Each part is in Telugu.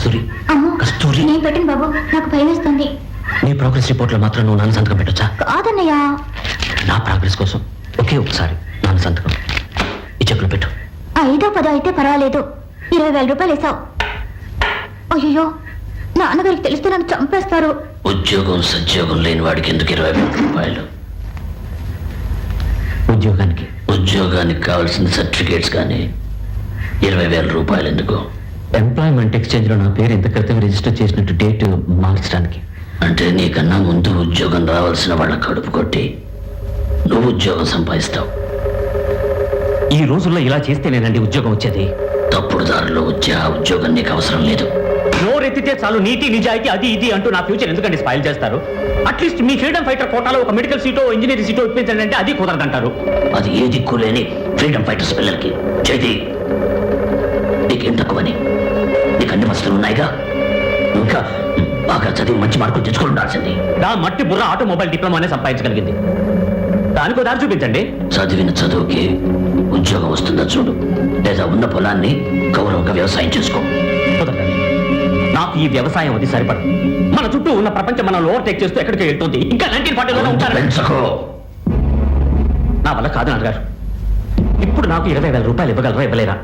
కస్తూరి. అమ్మో కస్తూరి. నేను పెట్టిన బాబు నాకు భయం వేస్తుంది. నీ ప్రోగ్రెస్ రిపోర్ట్లో మాత్రం నువ్వు నాన్న సంతకం పెట్టొచ్చా? కాదన్నయ్య. నా ప్రోగ్రెస్ కోసం ఒకే ఒకసారి నాన్న సంతకం ఈ చెక్కులు పెట్టు. ఐదో పదో అయితే పర్వాలేదు. ఇరవై వేల రూపాయలు వేసావు. అయ్యో నాన్నగారికి తెలిస్తే నన్ను చంపేస్తారు. ఉద్యోగం సద్యోగం లేని వాడికి ఎందుకు ఇరవై వేల రూపాయలు? ఉద్యోగానికి. ఉద్యోగానికి కావాల్సిన సర్టిఫికేట్స్ కానీ ఇరవై వేల రూపాయలు ఎందుకు? ఎంప్లాయ్మెంట్ ఎక్స్చేంజ్లో నా పేరు ఇంత క్రితం రిజిస్టర్ చేసినట్టు డేట్ మార్చడానికి. అంటే నీకన్నా ముందు ఉద్యోగం రావాల్సిన వాళ్ళ కడుపు కొట్టి నువ్వు ఉద్యోగం సంపాదిస్తావు. ఈ రోజుల్లో ఇలా చేస్తేనేనండి ఉద్యోగం వచ్చేది. తప్పుడు దారిలో వచ్చే ఆ ఉద్యోగం నీకు అవసరం లేదు. నోరెత్తితే చాలు నీతి నిజాయితీ అది ఇది అంటూ నా ఫ్యూచర్ ఎందుకండి స్పాయిల్ చేస్తారు? అట్లీస్ట్ మీ ఫ్రీడమ్ ఫైటర్ కోటాలో ఒక మెడికల్ సీటో ఇంజనీరింగ్ సీటో ఇప్పించండి అంటే అది కుదరదంటారు. అది ఏ దిక్కు లేని ఫ్రీడమ్ ఫైటర్స్ పిల్లలకి. చేతి నీకేం తక్కువని అన్ని వస్తువులు ఉన్నాయిగా? ఇంకా బాగా చదివి మంచి మార్కులు తెచ్చుకుని ఉండాల్సింది నా మట్టి బుర్ర ఆటోమొబైల్ డిప్లొమానే సంపాదించగలిగింది. దానికో దారి చూపించండి. చదివిన చదువుకి ఉద్యోగం వస్తుందో చూడు. లేదా ఉన్న పొలాన్ని గౌరవంగా వ్యవసాయం చేసుకో. కుదరదండి నాకు ఈ వ్యవసాయం అది సరిపడదు. మన చుట్టూ ఉన్న ప్రపంచం మనం ఓవర్టేక్ చేస్తూ ఎక్కడికి వెళ్తుంది. ఇంకా నైన్టీన్ ఫార్టీలోనే ఉంటారు? పెంచకో. నా వల్ల కాదు నాన్నగారు. ఇప్పుడు నాకు ఇరవై వేల రూపాయలు ఇవ్వగలరా ఇవ్వలేరా?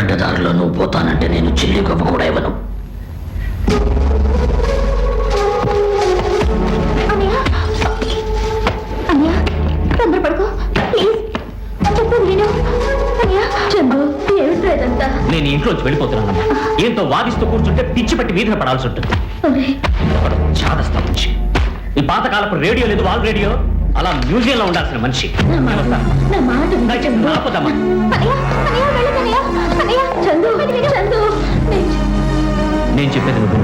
అడ్డదారిలో నువ్వు పోతానంటే నేను చిల్లి గొప్ప కూడా ఇవ్వను. నేను ఇంట్లోంచి వెళ్ళిపోతున్నానమ్మా ఏంతో వాదిస్తూ కూర్చుంటే పిచ్చి పట్టి వీధిన పడాల్సి ఉంటుంది. చాదస్తా మనిషి. ఈ పాతకాలపు రేడియో లేదు వాల్ రేడియో. అలా మ్యూజియంలో ఉండాల్సిన మనిషి. చందు. చందు. నేను చెప్పేది నువ్వు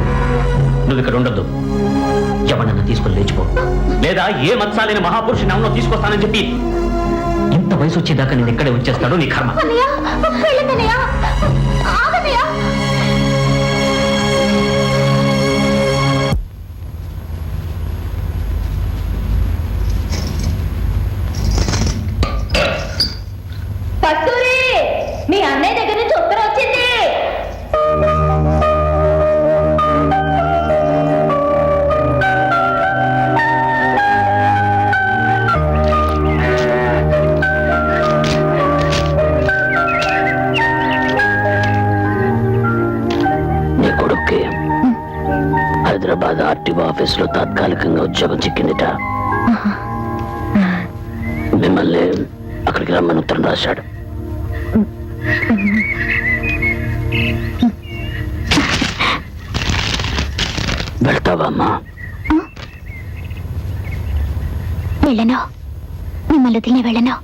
నువ్వు ఇక్కడ ఉండొద్దు. ఎవరన్నా తీసుకొని లేచిపో. లేదా ఏ మత్సాలైన మహాపురుషుని నవ్వులో తీసుకొస్తానని చెప్పి ఇంత వయసు వచ్చేదాకా నేను ఇక్కడే ఉంచేస్తాడు నీ కర్మ. అన్నయ్య ఆర్టీఓ ఆఫీసులో తాత్కాలికంగా ఉద్యోగం చిక్కిందిట. మిమ్మల్ని అక్కడికి రమ్మని ఉత్తరం రాశాడు. వెళ్తావా అమ్మా? వెళ్ళను. మిమ్మల్ని వదిలిన వెళ్ళను.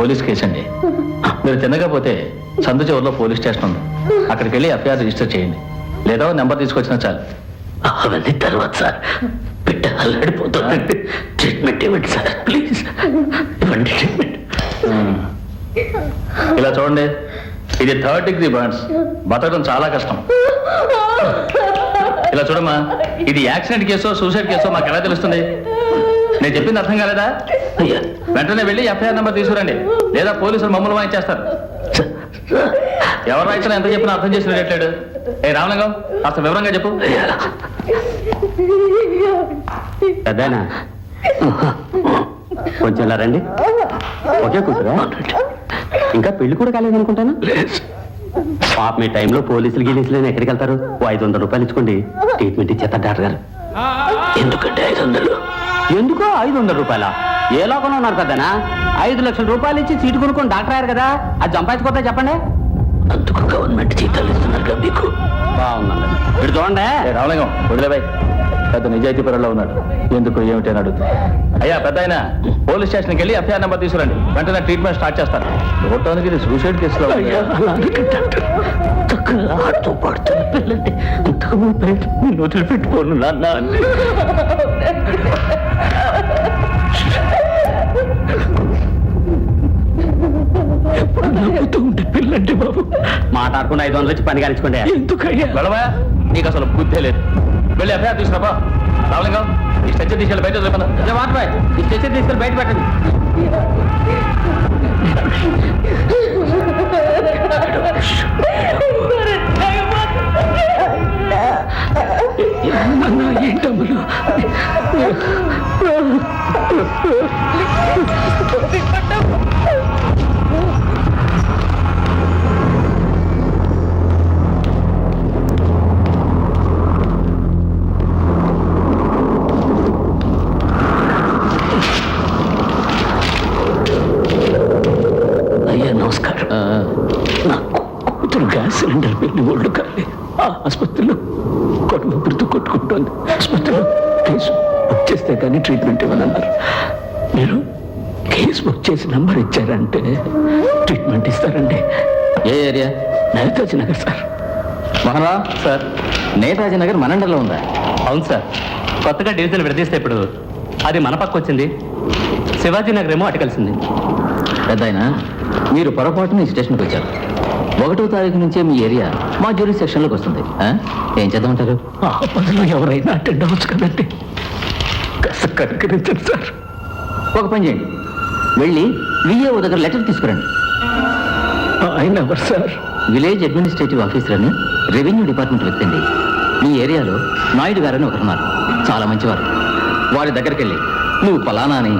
పోలీస్ కేసు అండి. మీరు తినకపోతే సందు చివరిలో పోలీస్ స్టేషన్ ఉంది. అక్కడికి వెళ్ళి ఎఫ్ఐఆర్ రిజిస్టర్ చేయండి. లేదా నెంబర్ తీసుకొచ్చినా చాలు. అవన్నీ తర్వాత సార్. బిడ్డ అల్లాడిపోతుందండి ట్రీట్మెంట్ ఇవ్వండి సార్ ప్లీజ్ ఇవ్వండి ట్రీట్మెంట్ ఇలా చూడండి. ఇది థర్డ్ డిగ్రీ బర్న్స్. బతకడం చాలా కష్టం. ఇలా చూడమ్మా. ఇది యాక్సిడెంట్ కేసో సూసైడ్ కేసో మాకు ఎలా తెలుస్తుంది? నేను చెప్పింది అర్థం కాలేదా? అయ్యా. వెంటనే వెళ్ళి ఎఫ్ఐఆర్ నెంబర్ తీసుకురండి. లేదా పోలీసులు మమ్మల్ని వాయించేస్తారు. ఎవరు రైతులు ఎంత చెప్పినా అర్థం చేసినట్లేడు ఏ రామలింగం కాస్త వివరంగా చెప్పు. పెద్దనా? కొంచెం ఇలా రండి. ఒకే కూతురా. ఇంకా పెళ్ళి కూడా కాలేదనుకుంటాను? లేదు పాప మీ టైంలో పోలీసులు గీలీసులు ఎక్కడికి వెళ్తారు? ఓ ఐదు వందల రూపాయలు ఇచ్చుకోండి. ట్రీట్మెంట్ ఇచ్చేస్తారు డాక్టర్ గారు. ఎందుకంటే ఐదు వందలు? ఎందుకో ఐదు వందల రూపాయల? ఏ లోకంలో ఉన్నారు కదనా? ఐదు లక్షల రూపాయలు ఇచ్చి సీటు కొనుక్కొని డాక్టర్ అయ్యారు కదా? అది సంపాదించుకోతా చెప్పండి? అందుకు గవర్నమెంట్ జీతాలు ఇస్తున్నారు మీకు? బాగుందండి. చూడండి. ఏ రామలింగం వదిలేబాయ్ పెద్ద నిజాయితీ పరుల్లో ఉన్నాడు. ఎందుకు ఏమిటి అని అడుగుతా. అయ్యా పెద్ద ఆయన పోలీస్ స్టేషన్కి వెళ్ళి ఎఫ్ఐఆర్ నెంబర్ తీసుకురండి. వెంటనే ట్రీట్మెంట్ స్టార్ట్ చేస్తాను. చూడటానికి ఇది సూసైడ్ కేసులో ఆడుతూ పాడుతున్న నేను వదిలిపెట్టుకోను నాన్న. నవ్వుతూ ఉండే పిల్లంటే బాబు. మాట్లాడకుండా ఐదు వందలు వచ్చి పని కానించుకోండి ఎందుకయ్యా? వెళ్ళవా? నీకు అసలు బుద్ధే లేదు. వెళ్ళి ఎఫ్ఐఆర్ తీసుకురాబా రామలింగం ఈ స్ట్రెచ్చర్ తీసుకెళ్ళి బయట వాటర్ బాయ్ ఈ స్టేషన్ తీసుకెళ్ళి బయట పెట్టండి. నాన్న ఏంటమ్మలు అయ్యా నమస్కారం నా కూతురు గ్యాస్ సిలిండర్ పెళ్ళి ఒళ్ళు కాలి ఆ ఆసుపత్రిలో కొడుకు ఊపిరితో కొట్టుకుంటోంది ఆసుపత్రిలో కేసు బుక్ చేస్తే కానీ ఇవ్వనన్నారు మీరు కేసు బుక్ చేసి నంబర్ ఇచ్చారంటే ట్రీట్మెంట్ ఇస్తారండి. ఏ ఏరియా? నేతాజీ నగర్ సార్. మహరా సార్. నేతాజీ నగర్ మనండలో ఉందా? అవును సార్. కొత్తగా డివిజన్ విడదీస్తే ఇప్పుడు అది మన పక్క వచ్చింది. శివాజీ నగర్ ఏమో అటు కలిసింది. పెద్ద ఆయన మీరు పొరపాటున ఈ స్టేషన్కి వచ్చారు. ఒకటో తారీఖు నుంచే మీ ఏరియా మా జ్యూరీ సెక్షన్లోకి వస్తుంది. ఆ? ఏం చేద్దామంటారు? ఆ ఎవరైనా అటెండ్ అవ్వచ్చు కదండి. కాస్త కనుకరించండి సార్. ఒక పని చేయండి. వెళ్ళి విఏఓ దగ్గర లెటర్ తీసుకురండి. ఆయన ఎవరు సార్? విలేజ్ అడ్మినిస్ట్రేటివ్ ఆఫీసర్ అని రెవెన్యూ డిపార్ట్మెంట్ వ్యక్తి అండి మీ ఏరియాలో నాయుడు గారని ఒకరున్నారు చాలా మంచివారు. వారి దగ్గరికి వెళ్ళి నువ్వు ఫలానా అని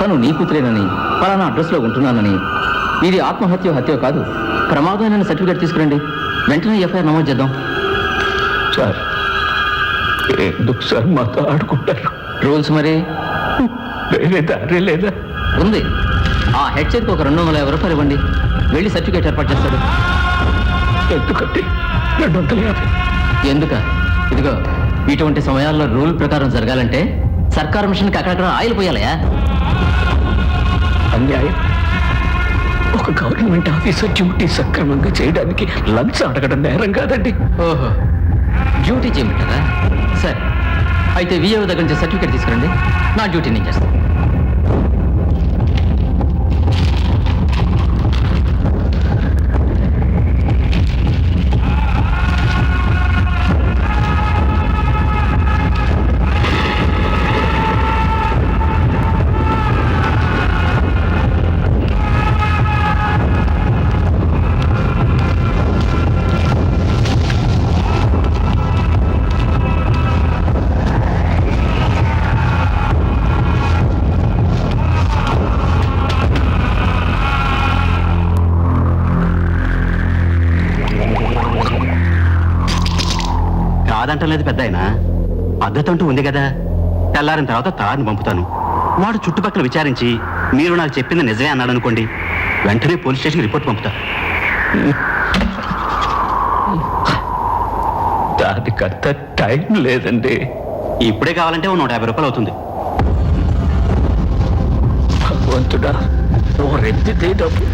తను నీ కూతురేనని ఫలానా అడ్రస్లో ఉంటున్నానని ఇది ఆత్మహత్య హత్య కాదు. ప్రమాదమైన సర్టిఫికేట్ తీసుకురండి. వెంటనే ఎఫ్ఐఆర్ నమోదు చేద్దాం. సార్ ఎందుకు సార్ మాతో ఆడుకుంటారు? రూల్స్ మరి? లేదా ఉంది. ఆ హెడ్ చేతికి ఒక రెండు వందల యాభై రూపాయలు ఇవ్వండి. వెళ్ళి సర్టిఫికేట్ ఏర్పాటు చేస్తాడు. ఎందుకంటే రెండు వందల యాభై. ఎందుక? ఇదిగో ఇటువంటి సమయాల్లో రూల్ ప్రకారం జరగాలంటే సర్కార్ మిషన్కి అక్కడక్కడ ఆయిల్ పోయాలయా? అన్యాయం. ఒక గవర్నమెంట్ ఆఫీసర్ డ్యూటీ సక్రమంగా చేయడానికి లంచ్ అడగడం నేరం కాదండి. ఓహో. డ్యూటీ చేయమంటారా? సరే. అయితే విఏఓ దగ్గర నుంచి సర్టిఫికేట్ తీసుకురండి. నా డ్యూటీ నేను చేస్తాను. కాదంటలేదు పెద్ద ఆయన పద్ధతి అంటూ ఉంది కదా. తెల్లారిన తర్వాత తారిని పంపుతాను. వాడు చుట్టుపక్కల విచారించి మీరు నాకు చెప్పింది నిజమే అన్నాడు అనుకోండి వెంటనే పోలీస్ స్టేషన్కి రిపోర్ట్ పంపుతా. దానికంత టైం లేదండి. ఇప్పుడే కావాలంటే నూట యాభై రూపాయలు అవుతుంది. భగవంతుడా ఓ రెత్తితే డబ్బు.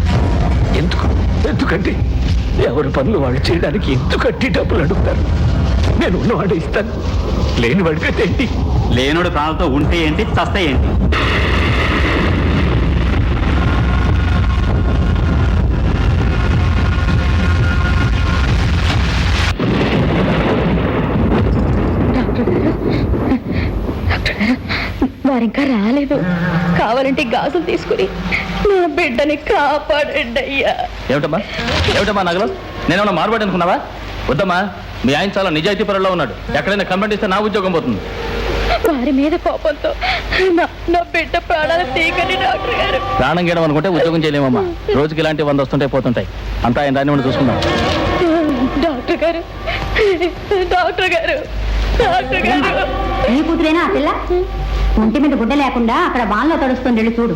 ఎందుకు? ఎందుకండి ఎవరి పనులు వాళ్ళు చేయడానికి ఎందుకంటే డబ్బులు అడుగుతారు? నేను ఉన్నవాడు ఇస్తాను. లేని వాడికైతే ఏంటి? లేనుడు ప్రాణాలతో ఉంటే ఏంటి? చస్తే ఏంటి? వారింకా రాలేదు. కావాలంటే గాజులు తీసుకుని నా బిడ్డని కాపాడండి అయ్యా. ఏమిటమ్మా? ఏమిటమ్మా నగలు? నేనేమన్నా మారుబడి అనుకున్నావా? వద్దమ్మా. మీ ఆయన చాలా నిజాయితీ పరుల్లో ఉన్నాడు. ఎక్కడైనా కంప్లైంట్ ఇస్తే నా ఉద్యోగం పోతుంది. వారి మీద కోపంతో నా నా బిడ్డ ప్రాణాలు తీయకండి డాక్టర్ గారు. ప్రాణం గీయడం అనుకుంటే ఉద్యోగం చేయలేమమ్మా. రోజుకి ఇలాంటి వంద వస్తుంటాయి పోతుంటాయి. అంతా ఆయన దాన్ని ఉండి చూసుకుందాం. డాక్టర్ గారు డాక్టర్ గారు నీ కూతురేనా ఆ పిల్ల? ఒంటి మీద గుడ్డ లేకుండా అక్కడ వాన్లో తడుస్తుంది వెళ్ళి చూడు.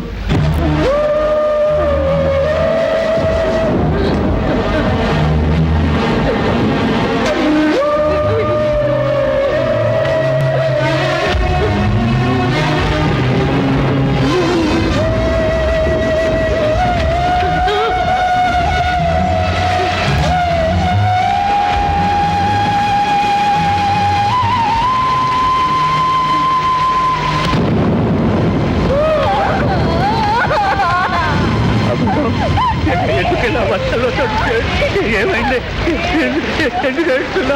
వర్షంలో తడిస్తే ఏమైంది? ఎందుకు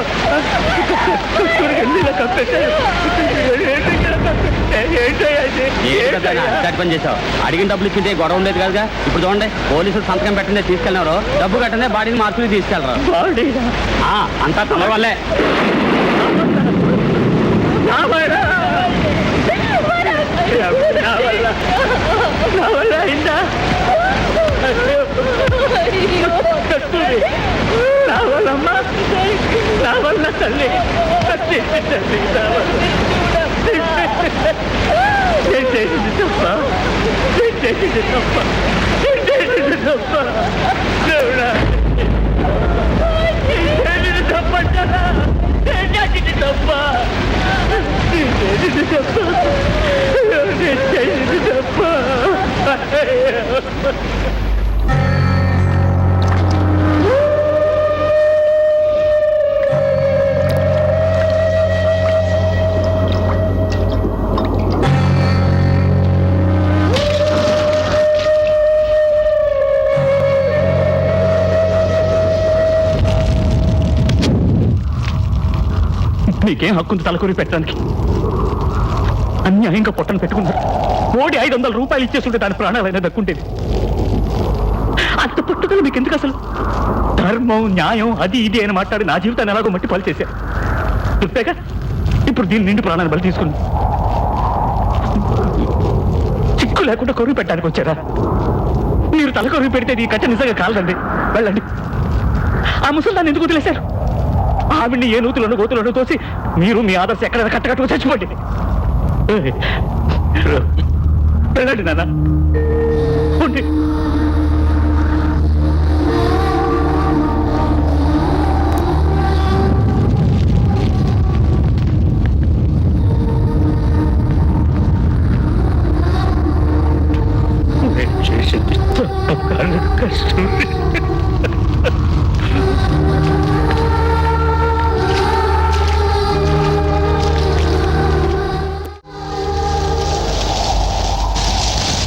పని చేసావు అడిగిన డబ్బులు ఇచ్చింటే గొడవ ఉండేది కదా ఇప్పుడు చూడండి పోలీసులు సంతకం పెట్టిందే తీసుకెళ్ళినారు. డబ్బు కట్టిందే బాడీని మార్చుకుని తీసుకెళ్ళరు. ఆ, అంతా తమ వల్లే నా వల్ల అయిందా కస్తూరి నా వల్లమ్మా తల్లి తల్లి తల్లి నా తప్ప నేను తప్ప నేను తప్ప దేవుడా. నేను చేసింది తప్పంటారా తప్ప. తప్ప. తప్ప. నీకేం హక్కుంది తలకూరి పెట్టడానికి? అన్యాయంగా పొట్టను పెట్టుకున్నారు. కోడి ఐదు వందల రూపాయలు ఇచ్చేస్తుంటే దాని ప్రాణాలైనా దక్కుంటేది అంత పుట్టుకలు మీకు ఎందుకు అసలు? ధర్మం న్యాయం అది ఇది అని మాట్లాడి నా జీవితాన్ని ఎలాగో మట్టి పని చేశారు ఇప్పుడు దీని నిండి ప్రాణాన్ని బలి తీసుకుంది. చిక్కు లేకుండా కొరువు పెట్టడానికి వచ్చారా? మీరు తల కొరువు పెడితే ఈ కట్ట నిజంగా కాలదండి. వెళ్ళండి. ఆ ముసలిదాన్ని ఎందుకు వదిలేశారు? ఆవిడ్ని ఏ నూతులను గోతులను తోసి మీరు మీ ఆదర్శ ఎక్కడైనా కట్టకట్టుకు చచ్చిపోండి. వెళ్ళండి నాన్న.